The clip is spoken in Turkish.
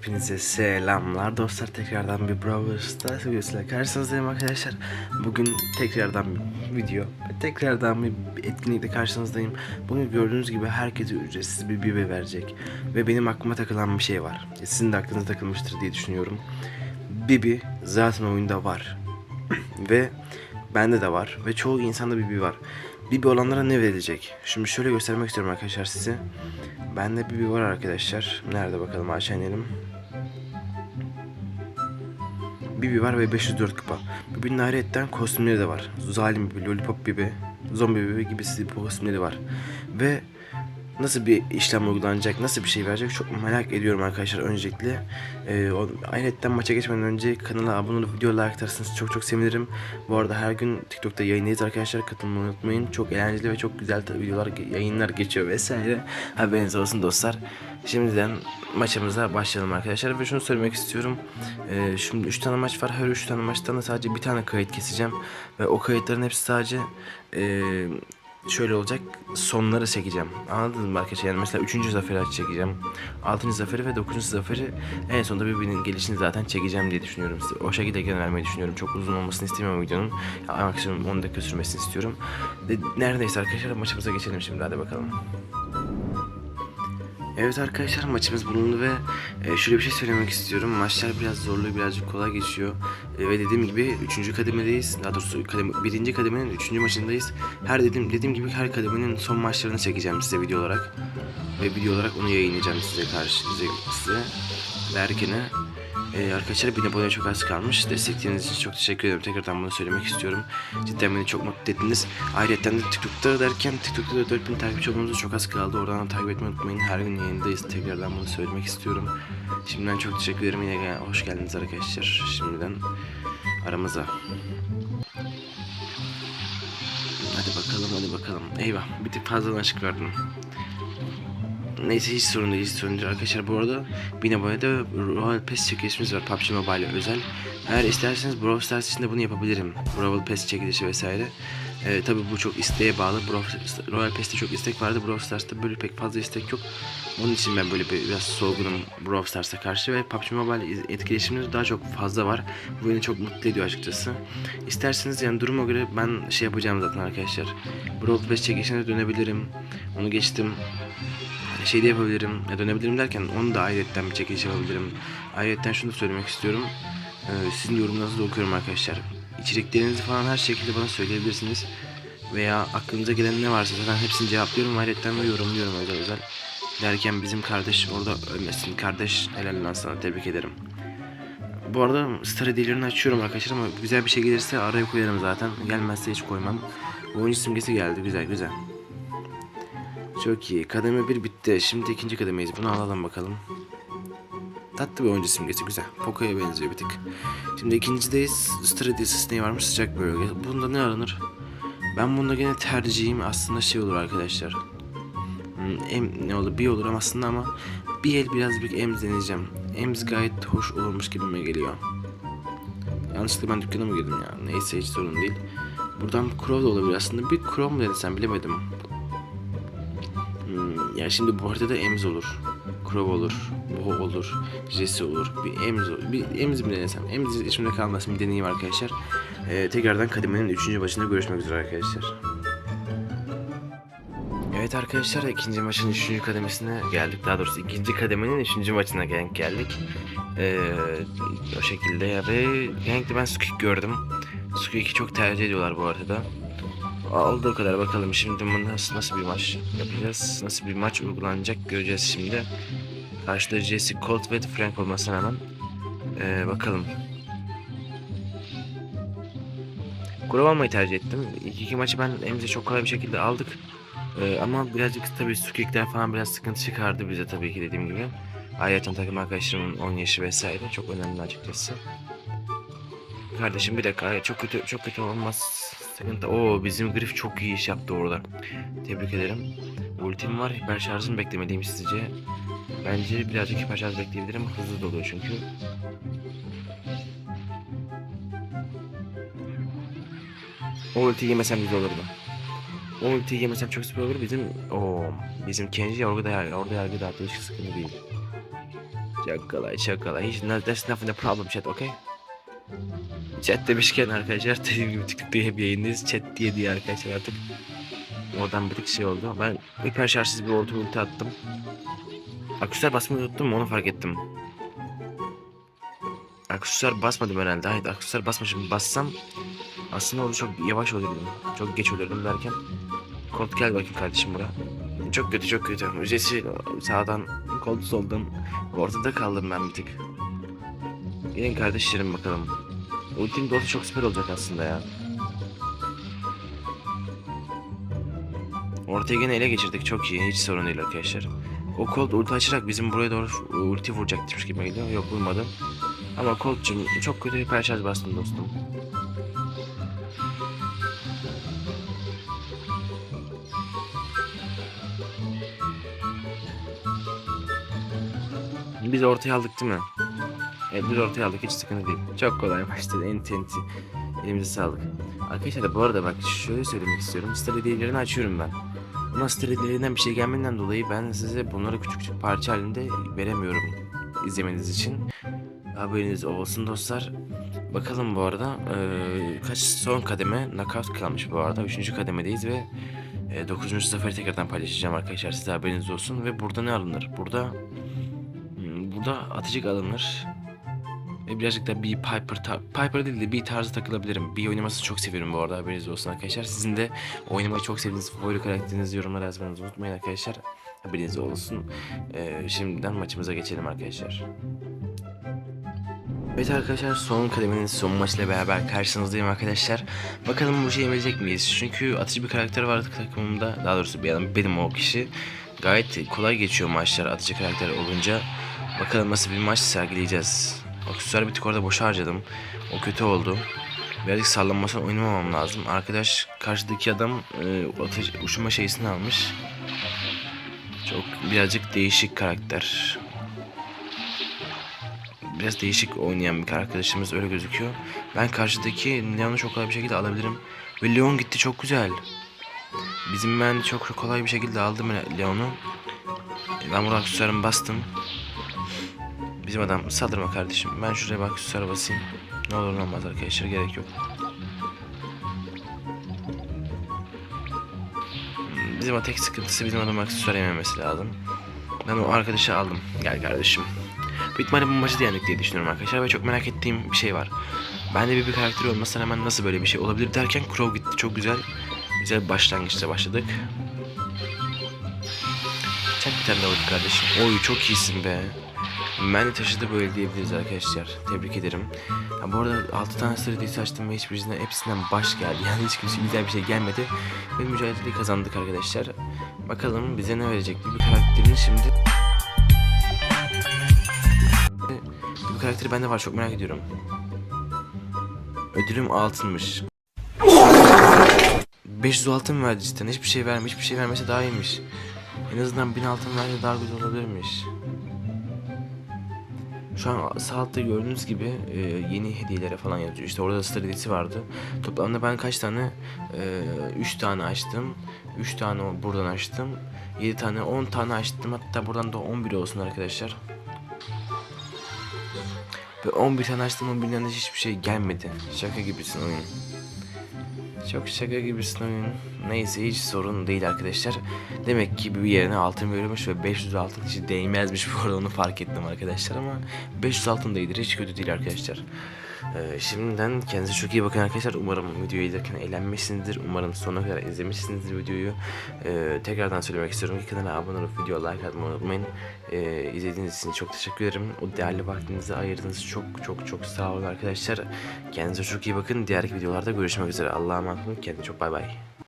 Hepinize selamlar dostlar. Tekrardan bir Brawl Stars videosuyla karşınızdayım arkadaşlar. Bugün tekrardan bir video ve tekrardan bir etkinlikle karşınızdayım. Bugün gördüğünüz gibi herkese ücretsiz bir bibe verecek Ve benim aklıma takılan bir şey var. Sizin de aklınıza takılmıştır diye düşünüyorum. Bibi zaten oyunda var Ve bende de var ve çoğu insanda Bibi var. Bibi olanlara ne verilecek? Şimdi şöyle göstermek istiyorum arkadaşlar size. Bende Bibi var arkadaşlar. Nerede bakalım? Aşağı inelim Bibi var ve 504 kupa. Bibi'nin ayrıyetten kostümleri de var. Zalim Bibi, Lollipop Bibi, Zombi Bibi gibisi kostümleri var. Ve nasıl bir işlem uygulanacak, nasıl bir şey verecek çok merak ediyorum arkadaşlar öncelikle. Ee, o, ayrıyetten maça geçmeden önce kanala abone olup video like atarsanız çok çok sevinirim. Bu arada her gün TikTok'ta yayındayız arkadaşlar. Katılmayı unutmayın. Çok eğlenceli ve çok güzel videolar, yayınlar geçiyor vesaire. Haberiniz olsun dostlar. Şimdiden maçımıza başlayalım arkadaşlar ve şunu söylemek istiyorum. Ee, şimdi 3 tane maç var. Her 3 tane maçtan da sadece bir tane kayıt keseceğim. Ve o kayıtların hepsi sadece ee, şöyle olacak. Sonları çekeceğim. Anladınız mı arkadaşlar? Yani mesela 3. zaferi çekeceğim. 6. zaferi ve 9. zaferi en sonunda birbirinin gelişini zaten çekeceğim diye düşünüyorum. Size o şekilde gene vermeyi düşünüyorum. Çok uzun olmasını istemiyorum videonun. Ya, maksimum 10 dakika sürmesini istiyorum. De, neredeyse arkadaşlar maçımıza geçelim şimdi hadi bakalım. Evet arkadaşlar maçımız bulundu ve e, şöyle bir şey söylemek istiyorum. Maçlar biraz zorlu, birazcık kolay geçiyor. E, ve dediğim gibi 3. kademedeyiz. Daha doğrusu kademe, 1. kademenin 3. maçındayız. Her dediğim dediğim gibi her kademenin son maçlarını çekeceğim size video olarak. Ve video olarak onu yayınlayacağım size karşı size, size derkene. Ee, arkadaşlar bir aboneye çok az kalmış. Destekleriniz için çok teşekkür ederim. Tekrardan bunu söylemek istiyorum. Cidden beni çok mutlu ettiniz. Ayrıca de TikTok'ta derken TikTok'ta da 4000 takipçi olmamıza çok az kaldı. Oradan da takip etmeyi unutmayın. Her gün yayındayız. Tekrardan bunu söylemek istiyorum. Şimdiden çok teşekkür ederim. Yine hoş geldiniz arkadaşlar. Şimdiden aramıza. Hadi bakalım hadi bakalım. Eyvah bir tık fazladan açık verdim. Neyse hiç sorun değil, hiç sorun değil arkadaşlar. Bu arada bin abonede Royal Pass çekilişimiz var PUBG Mobile özel. Eğer isterseniz Brawl Stars için de bunu yapabilirim. Brawl Pass çekilişi vesaire. Ee, tabii bu çok isteğe bağlı. Brawl, Royal Pass'te çok istek vardı. Brawl Stars'ta böyle pek fazla istek yok. Onun için ben böyle bir, biraz soğugunum Brawl Stars'a karşı ve PUBG Mobile etkileşimleri daha çok fazla var. Bu beni çok mutlu ediyor açıkçası. İsterseniz yani duruma göre ben şey yapacağım zaten arkadaşlar. Brawl Pass çekilişine dönebilirim. Onu geçtim şey de yapabilirim. Ya dönebilirim derken onu da ayrıyetten bir çekiliş yapabilirim. Ayrıyetten şunu da söylemek istiyorum. Ee, sizin yorumlarınızı da okuyorum arkadaşlar. İçeriklerinizi falan her şekilde bana söyleyebilirsiniz. Veya aklınıza gelen ne varsa zaten hepsini cevaplıyorum. Ayrıyetten de yorumluyorum özel özel. Derken bizim kardeş orada ölmesin. Kardeş helal sana tebrik ederim. Bu arada star hediyelerini açıyorum arkadaşlar ama güzel bir şey gelirse araya koyarım zaten. Gelmezse hiç koymam. Oyuncu simgesi geldi güzel güzel. Çok iyi. Kademe 1 bitti. Şimdi ikinci kademeyiz. Bunu alalım bakalım. Tatlı bir oyuncu simgesi güzel. Poco'ya benziyor bir tık. Şimdi ikincideyiz. Stradis ne varmış sıcak bölge. Bunda ne aranır? Ben bunda gene tercihim aslında şey olur arkadaşlar. Hmm, em, ne olur bir olurum aslında ama bir el biraz bir emz. Emz gayet hoş olurmuş gibime geliyor. Yanlışlıkla ben dükkana mı girdim ya? Neyse hiç sorun değil. Buradan Crow da olabilir aslında. Bir Crow mu denesem bilemedim. Hmm, ya şimdi bu haritada Emz olur. Crow olur. Bo olur. Jesse olur. Bir Emz olur. Bir Emz mi denesem? Emz içimde kalmasın bir deneyeyim arkadaşlar. Ee, tekrardan kademenin 3. başında görüşmek üzere arkadaşlar. Evet arkadaşlar ikinci maçın 3. kademesine geldik. Daha doğrusu ikinci kademenin 3. maçına denk geldik. Ee, o şekilde ve genellikle ben Squeak gördüm. Squeak'i çok tercih ediyorlar bu arada. Olduğu kadar bakalım şimdi nasıl, nasıl bir maç yapacağız. Nasıl bir maç uygulanacak göreceğiz şimdi. Karşıda Jesse Colt ve Frank olmasına rağmen. Ee, bakalım. Kurov almayı tercih ettim. İlk iki maçı ben elimize çok kolay bir şekilde aldık. Ee, ama birazcık tabii sukikler falan biraz sıkıntı çıkardı bize tabii ki dediğim gibi. Ayrıca takım arkadaşlarımın 10 yaşı vesaire çok önemli açıkçası. Kardeşim bir dakika çok kötü çok kötü olmaz. Sıkıntı. Oo bizim Griff çok iyi iş yaptı orada. Tebrik ederim. Ultim var. Hiper şarjım beklemeliyim sizce. Bence birazcık hiper şarj bekleyebilirim. Hızlı doluyor çünkü. O ultiyi yemesem güzel olurdu. O ultiyi yemesem çok süper olur. Bizim o bizim Kenji orada orada yargı dağıtı hiç sıkıntı değil. Çok kolay. Hiç that's nothing a problem chat okay? Chat demişken arkadaşlar dediğim gibi tık diye hep yayındayız. Chat diye diye arkadaşlar artık. Oradan bir tık şey oldu. Ben hiper şarjsız bir orta ulti attım. Aksesuar basmayı unuttum onu fark ettim. Aksesuar basmadım herhalde. Hayır aksesuar basmışım. Bassam aslında orada çok yavaş olurdum. Çok geç olurdum derken. Kolt gel bakayım kardeşim buraya. Çok kötü çok kötü. Müzesi sağdan kolt soldan ortada kaldım ben bir tık. Gelin kardeşlerim bakalım. Ultim dolu çok süper olacak aslında ya. Ortaya gene ele geçirdik çok iyi hiç sorun değil arkadaşlar. O Colt ulti açarak bizim buraya doğru ulti vuracakmış gibi geliyor. Yok vurmadı. Ama Colt'cum çok kötü hiper şarj bastın dostum. Biz ortaya aldık değil mi? Evet biz ortaya aldık hiç sıkıntı değil. Çok kolay maçtı. Enti enti. Elimize sağlık. Arkadaşlar bu arada bak şöyle söylemek istiyorum. Star hediyelerini açıyorum ben. Ama star hediyelerinden bir şey gelmediğinden dolayı ben size bunları küçük küçük parça halinde veremiyorum izlemeniz için. Haberiniz olsun dostlar. Bakalım bu arada eee, kaç son kademe knockout kalmış bu arada. Üçüncü kademedeyiz ve e, 9. zaferi tekrardan paylaşacağım arkadaşlar size haberiniz olsun. Ve burada ne alınır? Burada hmm, burada atıcık alınır. Ve birazcık da bir Piper, Piper değil de bir tarzı takılabilirim. Bir oynamasını çok seviyorum bu arada haberiniz olsun arkadaşlar. Sizin de oynamayı çok sevdiğiniz favori karakterinizi yorumlara yazmanızı unutmayın arkadaşlar. Haberiniz olsun. Ee, şimdiden maçımıza geçelim arkadaşlar. Evet arkadaşlar son kademenin son maçla beraber karşınızdayım arkadaşlar. Bakalım bu şeyi yapabilecek miyiz? Çünkü atıcı bir karakter vardı takımımda. Daha doğrusu bir adam benim o kişi. Gayet kolay geçiyor maçlar atıcı karakter olunca. Bakalım nasıl bir maç sergileyeceğiz. Aksesuar bir tık orada boşa harcadım. O kötü oldu. Birazcık sallanmasını oynamamam lazım. Arkadaş karşıdaki adam e, ateş, uçurma şeysini almış. Çok birazcık değişik karakter. Biraz değişik oynayan bir arkadaşımız öyle gözüküyor. Ben karşıdaki Leon'u çok kolay bir şekilde alabilirim. Ve Leon gitti çok güzel. Bizim ben çok kolay bir şekilde aldım Leon'u. Ben burada aksesuarımı bastım. Bizim adam saldırma kardeşim. Ben şuraya bak aksesuar basayım. Ne olur ne olmaz arkadaşlar gerek yok. Bizim tek sıkıntısı bizim adam aksesuar yememesi lazım. Ben o arkadaşı aldım. Gel kardeşim. Büyük ihtimalle bu maçı da yendik diye düşünüyorum arkadaşlar ve çok merak ettiğim bir şey var. Bende bir, bir karakter olmasına hemen nasıl böyle bir şey olabilir derken Crow gitti çok güzel. Güzel bir başlangıçta başladık. Çak bir tane vurduk kardeşim. Oy çok iyisin be. Ben de taşıdı böyle diyebiliriz arkadaşlar. Tebrik ederim. Ha, bu arada 6 tane sırrı açtım ve hiçbirisinden hepsinden baş geldi. Yani hiç kimse güzel bir şey gelmedi. Ve mücadeleyi kazandık arkadaşlar. Bakalım bize ne verecek bir karakterin şimdi. Bu karakteri bende var çok merak ediyorum. Ödülüm altınmış. 500 altın verdi cidden. Hiçbir şey vermiş. Hiçbir şey vermese daha iyiymiş. En azından 1000 altın verse daha güzel olabilirmiş. Şu an sağ altta gördüğünüz gibi e, yeni hediyelere falan yazıyor. İşte orada star hediyesi vardı. Toplamda ben kaç tane? 3 tane açtım. 3 tane buradan açtım. 7 tane 10 tane açtım. Hatta buradan da 11 olsun arkadaşlar. Ve 11 tane açtım 11'den de hiçbir şey gelmedi. Şaka gibisin oyun. Çok şaka gibisin oyun. Neyse hiç sorun değil arkadaşlar. Demek ki bir yerine altın veriyormuş ve 500 altın hiç değmezmiş bu arada onu fark ettim arkadaşlar ama 500 altın da iyidir hiç kötü değil arkadaşlar. Ee, şimdiden kendinize çok iyi bakın arkadaşlar. Umarım videoyu izlerken eğlenmişsinizdir. Umarım sonuna kadar izlemişsinizdir videoyu. Ee, tekrardan söylemek istiyorum ki kanala abone olup video like atmayı unutmayın. Ee, izlediğiniz için çok teşekkür ederim. O değerli vaktinizi ayırdığınız çok çok çok sağ olun arkadaşlar. Kendinize çok iyi bakın. Diğer videolarda görüşmek üzere. Allah'a emanet olun. Kendinize çok bay bay.